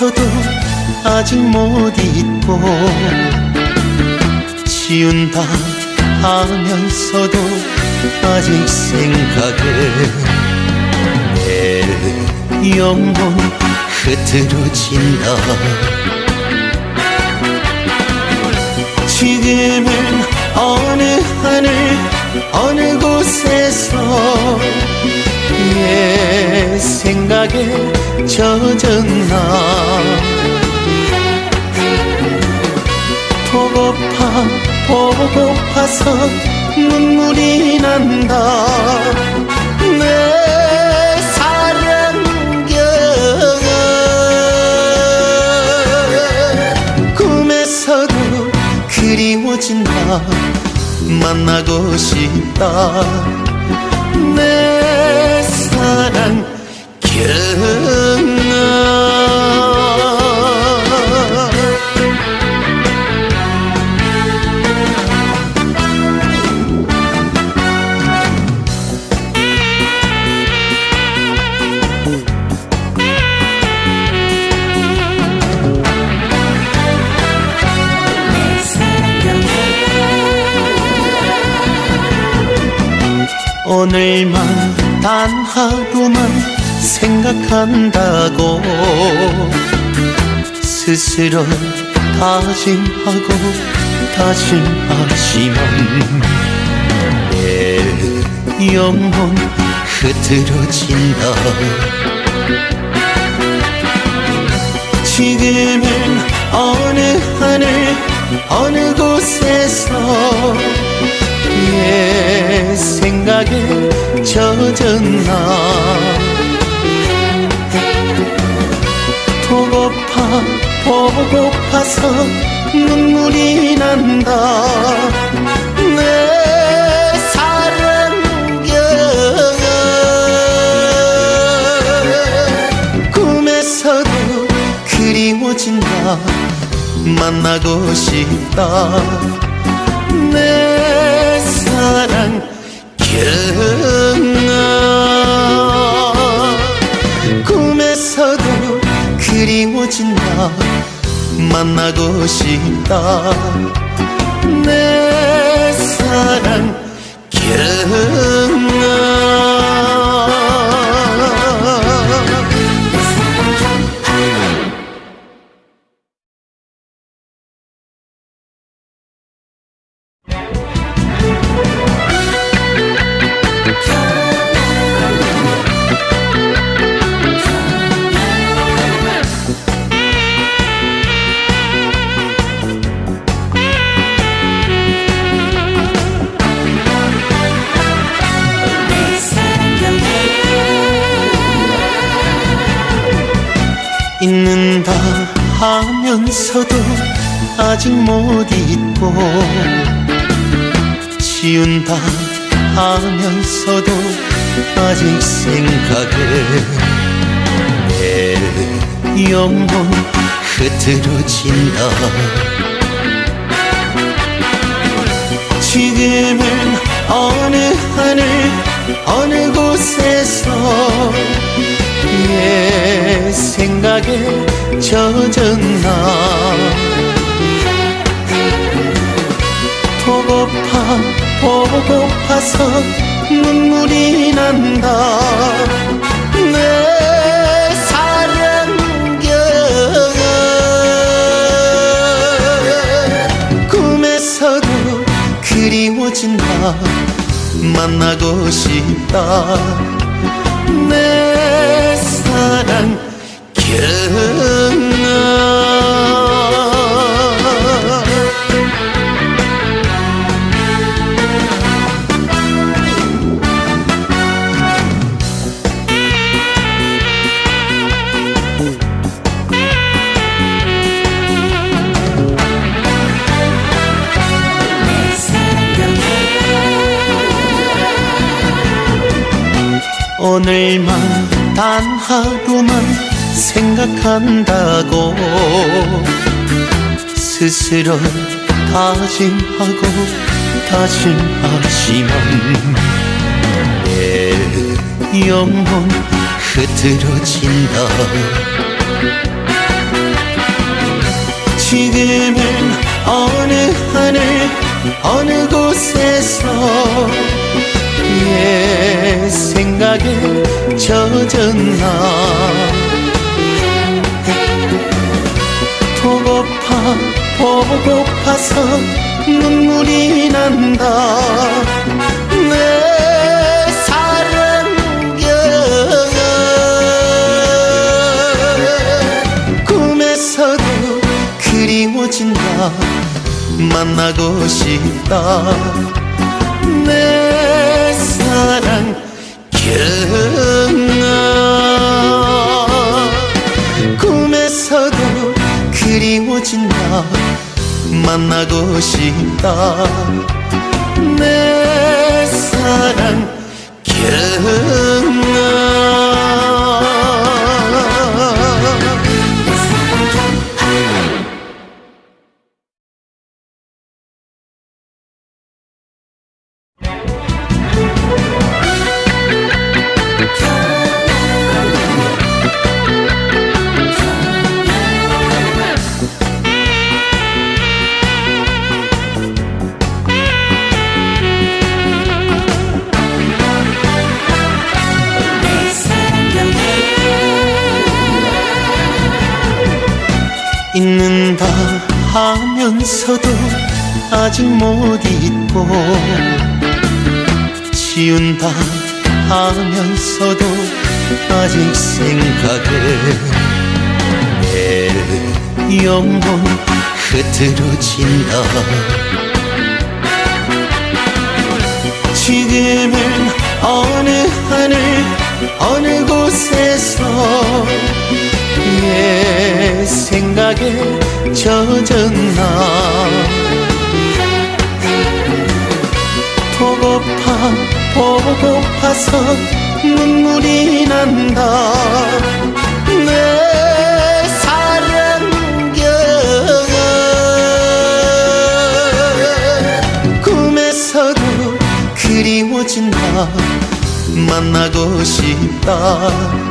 하면서도 아직 못 잊고 지운다 하면서도 아직 생각해 내 영혼 흐트러진다. 지금은 어느 하늘 어느 곳에서 내 생각에 젖었나 보고파 보고파서 눈물이 난다. 내 사랑경아 꿈에서도 그리워진다. 만나고 싶다 오늘만 단 하루만 생각한다고 스스로 다짐하고 다짐하지만 내 영혼 흐트러진다. 지금은 어느 하늘 어느 곳에서 내 생각에 젖었나? 보고파 보고파서 눈물이 난다. 내 사랑경아 꿈에서도 그리워진다. 만나고 싶다 경아 꿈에서도 그리워진다 만나고 싶다. 내 사랑 경 하면서도 아직 못 잊고 지운다 하면서도 아직 생각해 내 영혼 흐트러진다. 지금은 어느 하늘 어느 곳에서 내 생각에 젖었 보고파 보고파서 눈물이 난다. 내 사랑경아 꿈에서도 그리워진다. 만나고 싶다 오늘만 단 하루만 생각한다고 스스로 다짐하고 다짐하지만 내 영혼 흐트러진다. 지금은 어느 하늘 어느 곳에서 옛 생각에 젖었나? 보고파 보고파서 눈물이 난다. 내 사랑경아 꿈에서도 그리워진다. 만나고 싶다 만나고 싶다 하면서도 아직 못 잊고 지운다 하면서도 아직 생각해. 내 영혼 흐트러진다 지금은 어느 하늘 어느 곳에서 옛 생각에 젖었나? 보고파 보고파서 눈물이 난다. 내 사랑경아 꿈에서도 그리워진다. 만나고 싶다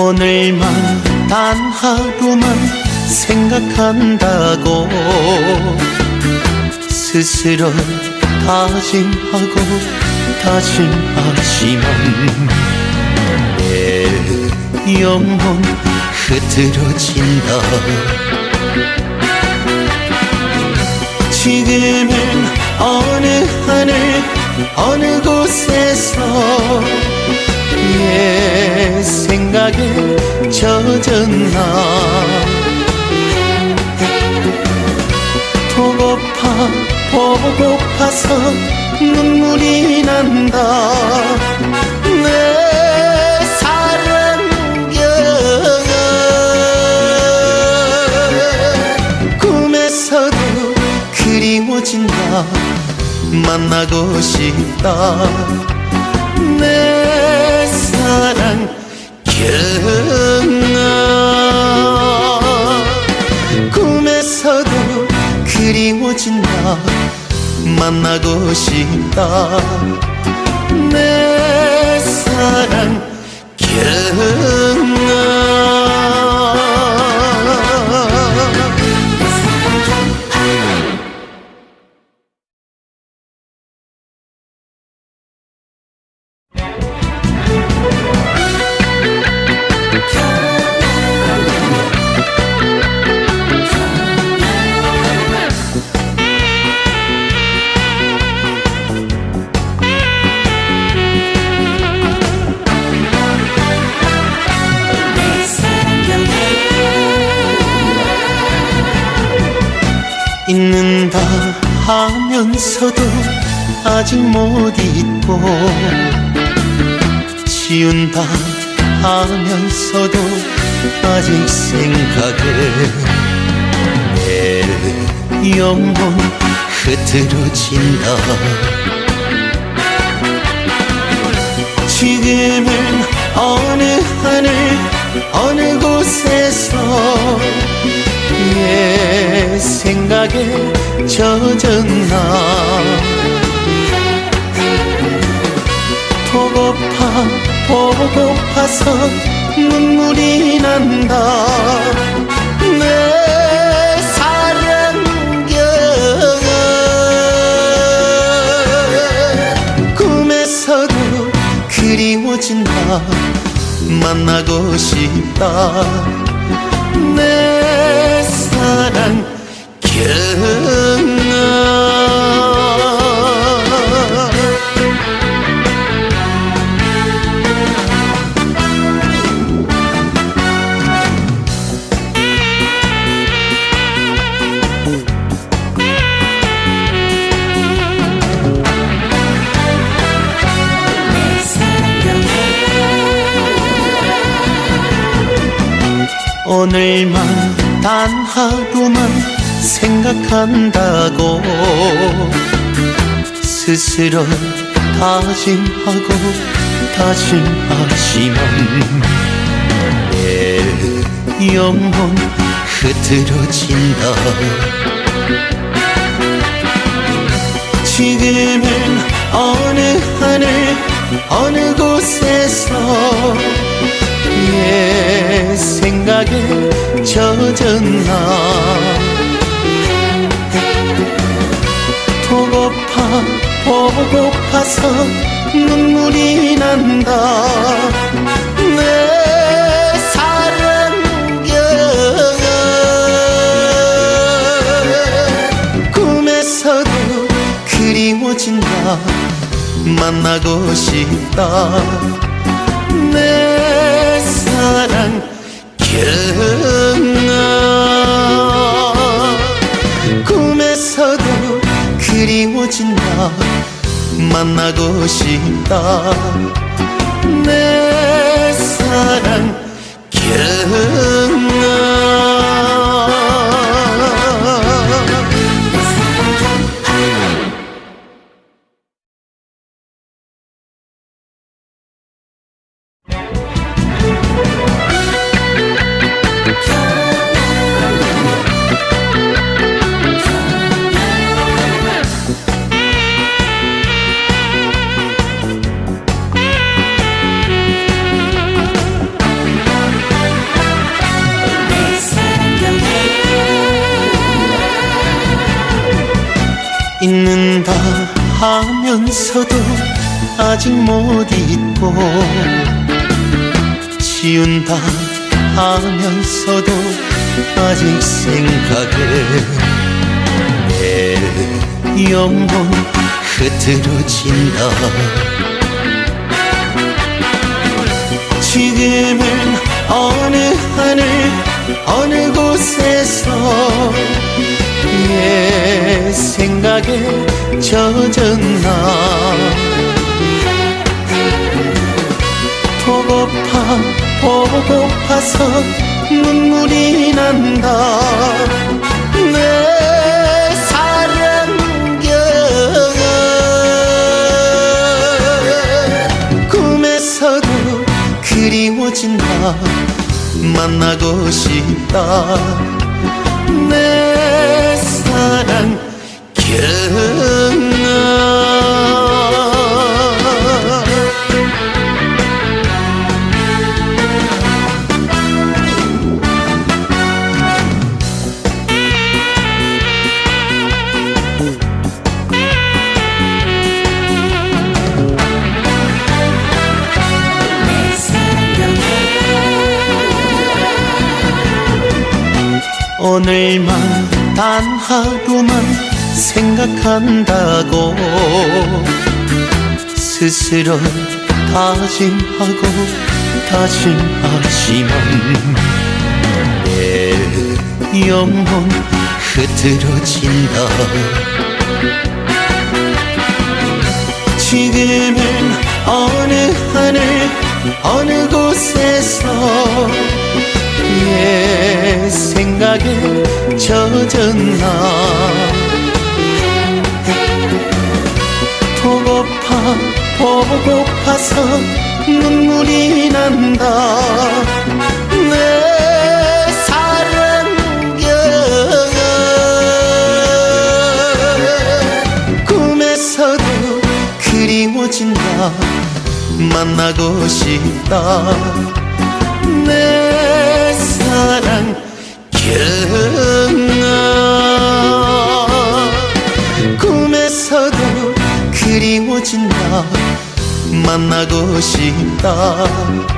오늘만 단 하루만 생각한다고 스스로 다짐하고 다짐하지만 내 영혼 흐트러진다. 지금은 어느 하늘 어느 곳에서 옛 생각에 젖었나 보고파 보고파서 눈물이 난다. 내 사랑경아 꿈에서도 그리워진다. 만나고 싶다. 내 사랑 경아 꿈에서도 그리워진다 만나고 싶다. 내 사랑 경아 하면서도 아직 못 잊고 지운다 하면서도 아직 생각해 내 영혼 흐트러진다. 지금은 어느 하늘 어느 곳에서 내 생각에 젖었나? 보고파 보고파서 눈물이 난다. 내 사랑경아 꿈에서도 그리워진다. 만나고 싶다 오늘만 단 하루만 생각한다고 스스로 다짐하고 다짐하지만 내 영혼 흐트러진다. 지금은 어느 하늘 어느 곳에서 내 생각에 젖었나? 보고파 보고파서 눈물이 난다. 내 사랑경아 꿈에서도 그리워진다. 만나고 싶다. 내 사랑 경아 꿈에서도 그리워진다 만나고 싶다. 내 사랑 경아 하면서도 아직 못 잊고 지운다 하면서도 아직 생각해 내 영혼 흐트러진다. 지금은 어느 하늘 어느 곳에서 내 생각에 젖었 보고파 보고파서 눈물이 난다. 내 사랑경아 꿈에서도 그리워진다. 만나고 싶다. 내 사랑 경 오늘만 단 하루만 생각한다고 스스로 다짐하고 다짐하지만 내 영혼 흐트러진다. 지금은 어느 하늘 어느 곳에서 생각에 젖었나. 보고파 보고파서 눈물이 난다. 내 사랑경아 꿈에서도 그리워진다. 만나고 싶다 싶